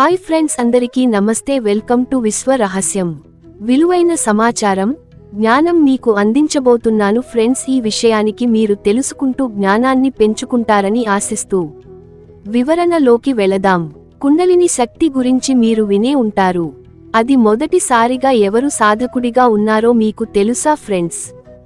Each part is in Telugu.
హాయ్ ఫ్రెండ్స్ అందరికీ నమస్తే వెల్కమ్ టు విశ్వ రహస్యం. విలువైన సమాచారం జ్ఞానం మీకు అందించబోతున్నాను ఫ్రెండ్స్. ఈ విషయానికి మీరు తెలుసుకుంటూ జ్ఞానాన్ని పెంచుకుంటారని ఆశిస్తూ వివరణలోకి వెళదాం. కుండలిని శక్తి గురించి మీరు వినే ఉంటారు. అది మొదటిసారిగా ఎవరు సాధకుడిగా ఉన్నారో మీకు తెలుసా ఫ్రెండ్స్?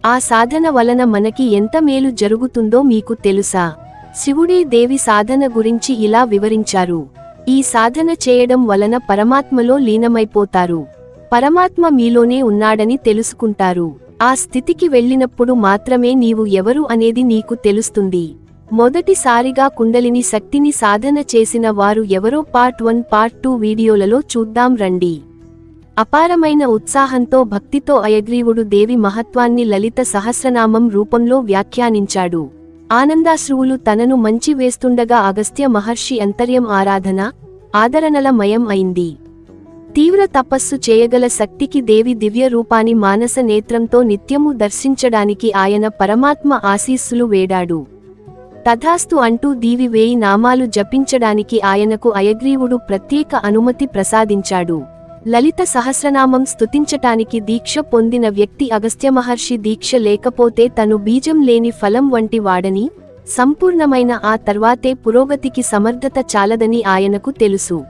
ఆ సాధన వలన మనకి ఎంత మేలు జరుగుతుందో మీకు తెలుసా? శివుడే దేవి సాధన గురించి ఇలా వివరించారు. ఈ సాధన చేయడం వలన పరమాత్మలో లీనమైపోతారు. పరమాత్మ మీలోనే ఉన్నాడని తెలుసుకుంటారు. ఆ స్థితికి వెళ్ళినప్పుడు మాత్రమే నీవు ఎవరు అనేది నీకు తెలుస్తుంది. మొదటిసారిగా కుండలిని శక్తిని సాధన చేసిన వారు ఎవరో పార్ట్ వన్ పార్ట్ టూ వీడియోలలో చూద్దాం రండి. అపారమైన ఉత్సాహంతో భక్తితో అయగ్రీవుడు దేవి మహత్వాన్ని లలిత సహస్రనామం రూపంలో వ్యాఖ్యానించాడు. ఆనందాశ్రువులు తనను మంచి వేస్తుండగా అగస్త్య మహర్షి అంతర్యం ఆరాధన ఆదరణల మయం అయింది. తీవ్ర తపస్సు చేయగల శక్తికి దేవి దివ్య రూపాని మానస నేత్రంతో నిత్యము దర్శించడానికి ఆయన పరమాత్మ ఆశీస్సులు వేడాడు. తథాస్తు అంటూ దీవి వేయి నామాలు జపించడానికి ఆయనకు అయగ్రీవుడు ప్రత్యేక అనుమతి ప్రసాదించాడు. లలిత సహస్రనామం స్తుతించటానికి దీక్ష పొందిన వ్యక్తి అగస్త్యమహర్షి దీక్ష లేకపోతే తను బీజం లేని ఫలం వంటి వాడని సంపూర్ణమైన ఆ తర్వాతే పురోగతికి సమర్థత చాలదని ఆయనకు తెలుసు.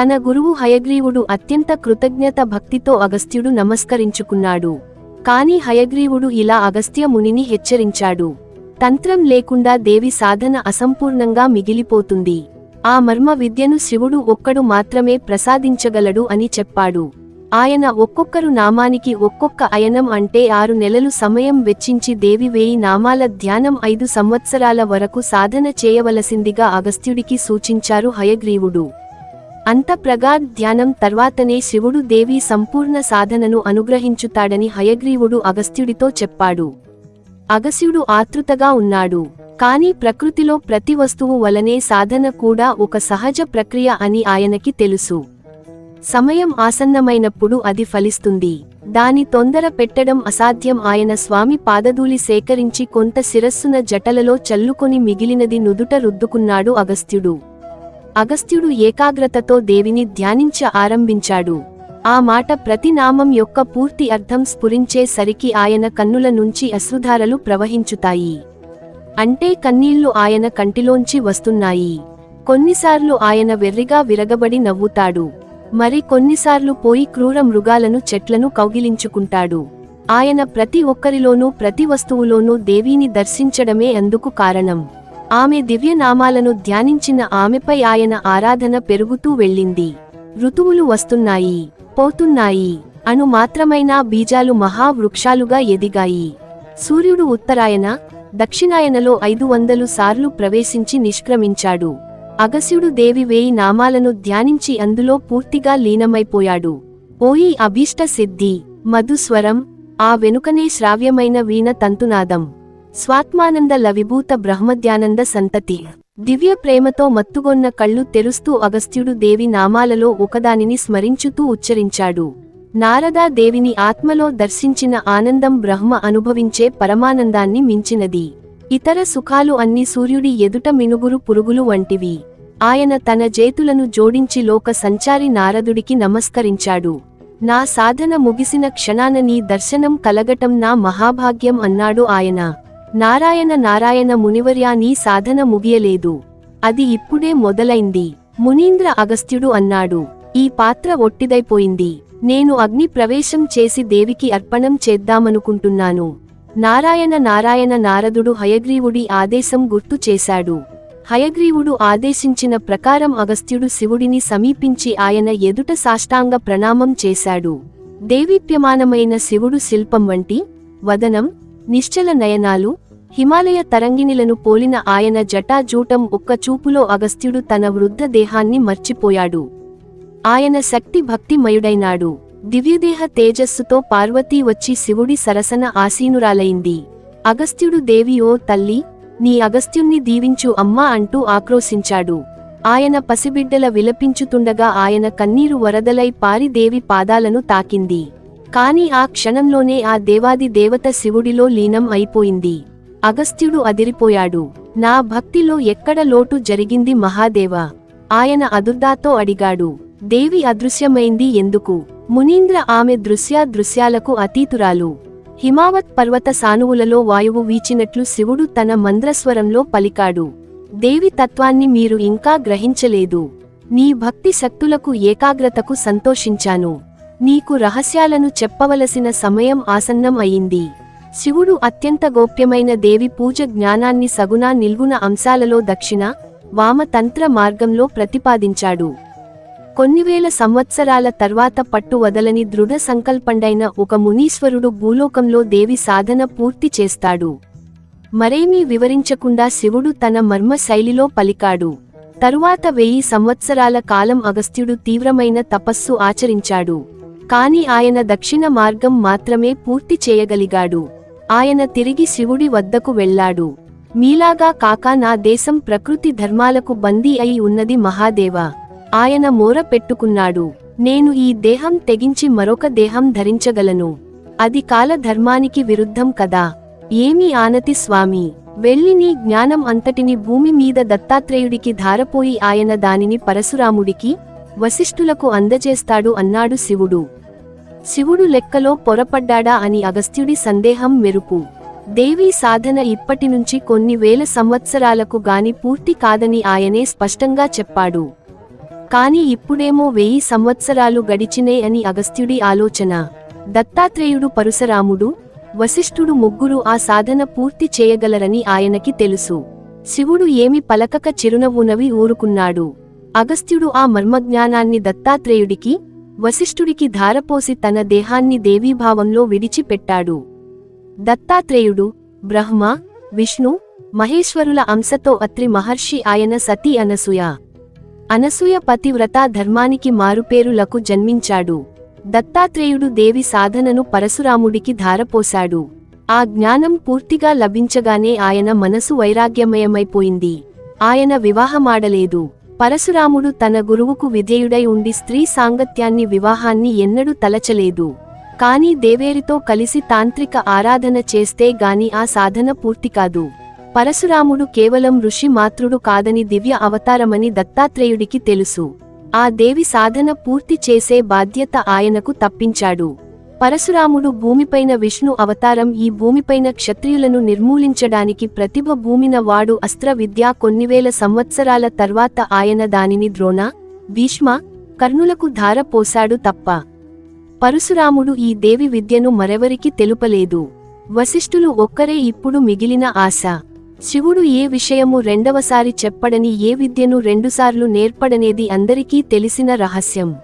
తన గురువు హయగ్రీవుడు అత్యంత కృతజ్ఞత భక్తితో అగస్త్యుడు నమస్కరించుకున్నాడు. కాని హయగ్రీవుడు ఇలా అగస్త్య మునిని హెచ్చరించాడు. తంత్రం లేకుండా దేవి సాధన అసంపూర్ణంగా మిగిలిపోతుంది. ఆ మర్మ విద్యను శివుడు ఒక్కడు మాత్రమే ప్రసాదించగలడు అని చెప్పాడు. ఆయన ఒక్కొక్కరు నామానికి ఒక్కొక్క అయనం అంటే ఆరు నెలలు సమయం వెచ్చించి దేవి వేయి నామాల ధ్యానం ఐదు సంవత్సరాల వరకు సాధన చేయవలసిందిగా అగస్త్యుడికి సూచించారు హయగ్రీవుడు. అంత ప్రగాఢ్ ధ్యానం తర్వాతనే శివుడు దేవి సంపూర్ణ సాధనను అనుగ్రహించుతాడని హయగ్రీవుడు అగస్త్యుడితో చెప్పాడు. అగస్యుడు ఆతృతగా ఉన్నాడు. కాని ప్రకృతిలో ప్రతి వస్తువు వలనే సాధన కూడా ఒక సహజ ప్రక్రియ అని ఆయనకి తెలుసు. సమయం ఆసన్నమైనప్పుడు అది ఫలిస్తుంది. దాని తొందర పెట్టడం అసాధ్యం ఆయన స్వామి పాదధూళి సేకరించి కొంత శిరస్సున జటలలో చల్లుకొని మిగిలినది నుదుట రుద్దుకున్నాడు అగస్త్యుడు. అగస్త్యుడు ఏకాగ్రతతో దేవిని ధ్యానించ ఆరంభించాడు. ఆ మాట ప్రతి నామం యొక్క పూర్తి అర్థం స్ఫురించేసరికి ఆయన కన్నుల నుంచి అశ్రుధారలు ప్రవహించుతాయి. అంటే కన్నీళ్ళు ఆయన కంటిలోంచి వస్తున్నాయి. కొన్నిసార్లు ఆయన వెర్రిగా విరగబడి నవ్వుతాడు. మరి కొన్నిసార్లు పోయి క్రూర మృగాలను చెట్లను కౌగిలించుకుంటాడు. ఆయన ప్రతి ఒక్కరిలోనూ ప్రతి వస్తువులోనూ దేవిని దర్శించడమే అందుకు కారణం. ఆమె దివ్యనామాలను ధ్యానించిన ఆమెపై ఆయన ఆరాధన పెరుగుతూ వెళ్ళింది. ఋతువులు వస్తున్నాయి. పోతున్నాయి. అను మాత్రమైనా బీజాలు మహావృక్షాలుగా ఎదిగాయి. సూర్యుడు ఉత్తరాయణ దక్షిణాయనలో ఐదు వందలు సార్లు ప్రవేశించి నిష్క్రమించాడు. అగస్యుడు దేవి వేయి నామాలను ధ్యానించి అందులో పూర్తిగా లీనమైపోయాడు. ఓయి అభీష్ట సిద్ధి మధుస్వరం ఆ వెనుకనే శ్రావ్యమైన వీణ తంతునాదం. స్వాత్మానంద లవిభూత బ్రహ్మధ్యానంద సంతతి. దివ్య ప్రేమతో మత్తుగొన్న కళ్ళు తెరుస్తూ అగస్త్యుడు దేవి నామాలలో ఒకదానిని స్మరించుతూ ఉచ్చరించాడు. నారదా దేవిని ఆత్మలో దర్శించిన ఆనందం బ్రహ్మ అనుభవించే పరమానందాన్ని మించినది. ఇతర సుఖాలు అన్ని సూర్యుడి ఎదుట మినుగురు పురుగులు వంటివి. ఆయన తన జేతులను జోడించి లోక సంచారి నారదుడికి నమస్కరించాడు. నా సాధన ముగిసిన క్షణాన నీ దర్శనం కలగటం నా మహాభాగ్యం అన్నాడు ఆయన. నారాయణ నారాయణ మునివర్యా నీ సాధన ముగియలేదు. అది ఇప్పుడే మొదలైంది. మునీంద్ర అగస్త్యుడు అన్నాడు. ఈ పాత్ర ఒట్టిదైపోయింది. నేను అగ్ని ప్రవేశం చేసి దేవికి అర్పణం చేద్దామనుకుంటున్నాను. నారాయణ నారాయణ నారదుడు హయగ్రీవుడి ఆదేశం గుర్తు చేశాడు. హయగ్రీవుడు ఆదేశించిన ప్రకారం అగస్త్యుడు శివుడిని సమీపించి ఆయన ఎదుట సాష్టాంగ ప్రణామం చేశాడు. దేవీప్యమానమైన శివుడు శిల్పం వంటి వదనం నిశ్చల నయనాలు హిమాలయ తరంగిణిలను పోలిన ఆయన జటాజూటం ఒక్క చూపులో అగస్త్యుడు తన వృద్ధ దేహాన్ని మర్చిపోయాడు. ఆయన శక్తి భక్తిమయుడైనాడు. దివ్యదేహ తేజస్సుతో పార్వతీ వచ్చి శివుడి సరసన ఆసీనురాలైంది. అగస్త్యుడు దేవి ఓ తల్లి నీ అగస్త్యుణ్ణి దీవించు అమ్మా అంటూ ఆక్రోశించాడు. ఆయన పసిబిడ్డల విలపించుతుండగా ఆయన కన్నీరు వరదలై పారి దేవి పాదాలను తాకింది. కాని ఆ క్షణంలోనే ఆ దేవాది దేవత శివుడిలో లీనం అయిపోయింది. అగస్త్యుడు అదిరిపోయాడు. నా భక్తిలో ఎక్కడ లోటు జరిగింది మహాదేవా? ఆయన అదుర్దాతో అడిగాడు. దేవి అదృశ్యమైంది ఎందుకు? మునీంద్ర ఆమె దృశ్యా దృశ్యాలకు అతీతురాలు. హిమావత్ పర్వత సానువులలో వాయువు వీచినట్లు శివుడు తన మంద్రస్వరంలో పలికాడు. దేవి తత్వాన్ని మీరు ఇంకా గ్రహించలేదు. నీ భక్తి శక్తులకు ఏకాగ్రతకు సంతోషించాను. నీకు రహస్యాలను చెప్పవలసిన సమయం ఆసన్నం అయింది. శివుడు అత్యంత గోప్యమైన దేవి పూజ జ్ఞానాన్ని సగుణ నిల్గుణ అంశాలలో దక్షిణ వామ తంత్ర మార్గంలో ప్రతిపాదించాడు. కొన్ని వేల సంవత్సరాల తర్వాత పట్టు వదలని దృఢ సంకల్పండైన ఒక మునీశ్వరుడు భూలోకంలో దేవి సాధన పూర్తి చేస్తాడు. మరేమీ వివరించకుండా శివుడు తన మర్మ శైలిలో పలికాడు. తరువాత వెయ్యి సంవత్సరాల కాలం అగస్త్యుడు తీవ్రమైన తపస్సు ఆచరించాడు. కాని ఆయన దక్షిణ మార్గం మాత్రమే పూర్తి చేయగలిగాడు. ఆయన తిరిగి శివుడి వద్దకు వెళ్ళాడు. మీలాగా కాక నా దేశం ప్రకృతి ధర్మాలకు బందీ అయి ఉన్నది మహాదేవ. ఆయన మోర పెట్టుకున్నాడు. నేను ఈ దేహం తెగించి మరొక దేహం ధరించగలను. అది కాలధర్మానికి విరుద్ధం కదా. ఏమీ ఆనతి స్వామి. వెళ్ళి నీ జ్ఞానం అంతటిని భూమి మీద దత్తాత్రేయుడికి ధారపోయి ఆయన దానిని పరశురాముడికి వశిష్ఠులకు అందజేస్తాడు అన్నాడు శివుడు. శివుడు లెక్కలో పొరపడ్డాడా అని అగస్త్యుడి సందేహం మెరుపు. దేవీ సాధన ఇప్పటినుంచి కొన్ని వేల సంవత్సరాలకు గాని పూర్తి కాదని ఆయనే స్పష్టంగా చెప్పాడు. కాని ఇప్పుడేమో వెయ్యి సంవత్సరాలు గడిచినే అని అగస్త్యుడి ఆలోచన. దత్తాత్రేయుడు పరశురాముడు వశిష్ఠుడు ముగ్గురు ఆ సాధన పూర్తి చేయగలరని ఆయనకి తెలుసు. శివుడు ఏమి పలకక చిరునవ్వునవి ఊరుకున్నాడు. అగస్త్యుడు ఆ మర్మజ్ఞానాన్ని దత్తాత్రేయుడికి వశిష్ఠుడికి ధారపోసి తన దేహాన్ని దేవీభావంలో విడిచిపెట్టాడు. దత్తాత్రేయుడు బ్రహ్మ విష్ణు మహేశ్వరుల అంశతో అత్రి మహర్షి ఆయన సతీ అనసూయ. అనసూయ పతివ్రత ధర్మానికి మారుపేరులకు జన్మించాడు. దత్తాత్రేయుడు దేవి సాధనను పరశురాముడికి ధారపోశాడు. ఆ జ్ఞానం పూర్తిగా లభించగానే ఆయన మనసు వైరాగ్యమయమైపోయింది. ఆయన వివాహమాడలేదు. పరశురాముడు తన గురువుకు విధేయుడై ఉండి స్త్రీ సాంగత్యాన్ని వివాహాన్ని ఎన్నడూ తలచలేదు. కాని దేవేరితో కలిసి తాంత్రిక ఆరాధన చేస్తే గాని ఆ సాధన పూర్తి కాదు. పరశురాముడు కేవలం ఋషి మాతృడు కాదని దివ్య అవతారమని దత్తాత్రేయుడికి తెలుసు. ఆ దేవి సాధన పూర్తి చేసే బాధ్యత ఆయనకు తప్పించాడు. పరశురాముడు భూమిపైన విష్ణు అవతారం ఈ భూమిపైన క్షత్రియులను నిర్మూలించడానికి ప్రతిభ భూమిన వాడు అస్త్ర విద్య కొన్నివేల సంవత్సరాల తర్వాత ఆయన దానిని ద్రోణ భీష్మ కర్ణులకు ధార పోశాడు తప్ప. పరశురాముడు ఈ దేవి విద్యను మరెవరికి తెలుపలేదు. వశిష్ఠులు ఒక్కరే ఇప్పుడు మిగిలిన ఆశ. శివుడు ఏ విషయము రెండవసారి చెప్పడని ఏ విద్యను రెండుసార్లు నేర్పడనేది అందరికీ తెలిసిన రహస్యం.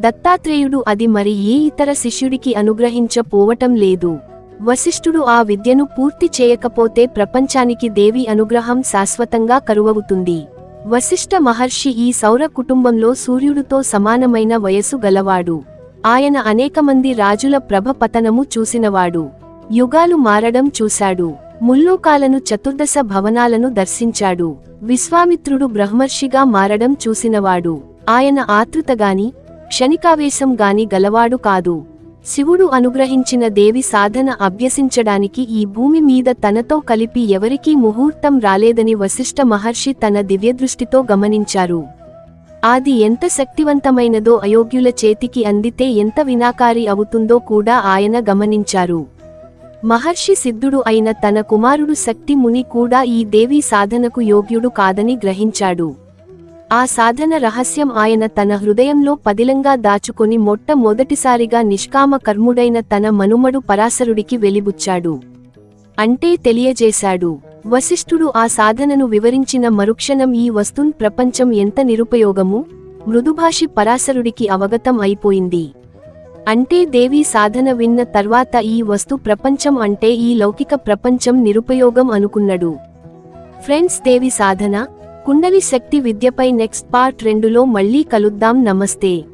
దత్తాత్రేయుడు అది మరి ఏ ఇతర శిష్యుడికి అనుగ్రహించపోవటం లేదు. వశిష్ఠుడు ఆ విద్యను పూర్తి చేయకపోతే ప్రపంచానికి దేవి అనుగ్రహం శాశ్వతంగా కరువవుతుంది. వశిష్ఠ మహర్షి ఈ సౌర కుటుంబంలో సూర్యుడితో సమానమైన వయసు గలవాడు. ఆయన అనేకమంది రాజుల ప్రభ పతనము చూసినవాడు. యుగాలు మారడం చూశాడు. ముల్లోకాలను చతుర్దశ భవనాలను దర్శించాడు. విశ్వామిత్రుడు బ్రహ్మర్షిగా మారడం చూసినవాడు. ఆయన ఆతృతగాని క్షణికావేశం గాని గలవాడు కాదు. శివుడు అనుగ్రహించిన దేవి సాధన అభ్యసించడానికి ఈ భూమి మీద తనతో కలిపి ఎవరికీ ముహూర్తం రాలేదని వశిష్ఠ మహర్షి తన దివ్యదృష్టితో గమనించారు. అది ఎంత శక్తివంతమైనదో అయోగ్యుల చేతికి అందితే ఎంత వినాకారి అవుతుందో కూడా ఆయన గమనించారు. మహర్షి సిద్ధుడు అయిన తన కుమారుడు శక్తి ముని కూడా ఈ దేవీ సాధనకు యోగ్యుడు కాదని గ్రహించాడు. ఆ సాధన రహస్యం ఆయన తన హృదయంలో పదిలంగా దాచుకొని మొట్టమొదటిసారిగా నిష్కామ కర్ముడైన తన మనుమడు పరాశరుడికి వెలిబుచ్చాడు. అంటే తెలియజేశాడు వశిష్ఠుడు ఆ సాధనను వివరించిన మరుక్షణం ఈ వస్తున్ ప్రపంచం ఎంత నిరుపయోగము? మృదుభాషి పరాశరుడికి అవగతం అయిపోయింది. అంటే దేవి సాధన విన్న తర్వాత ఈ వస్తు ప్రపంచం అంటే ఈ లౌకిక ప్రపంచం నిరుపయోగం అనుకున్నాడు. ఫ్రెండ్స్ దేవి సాధన కుండలి శక్తి విద్యపై నెక్స్ట్ పార్ట్ రెండులో మళ్ళీ కలుద్దాం. నమస్తే.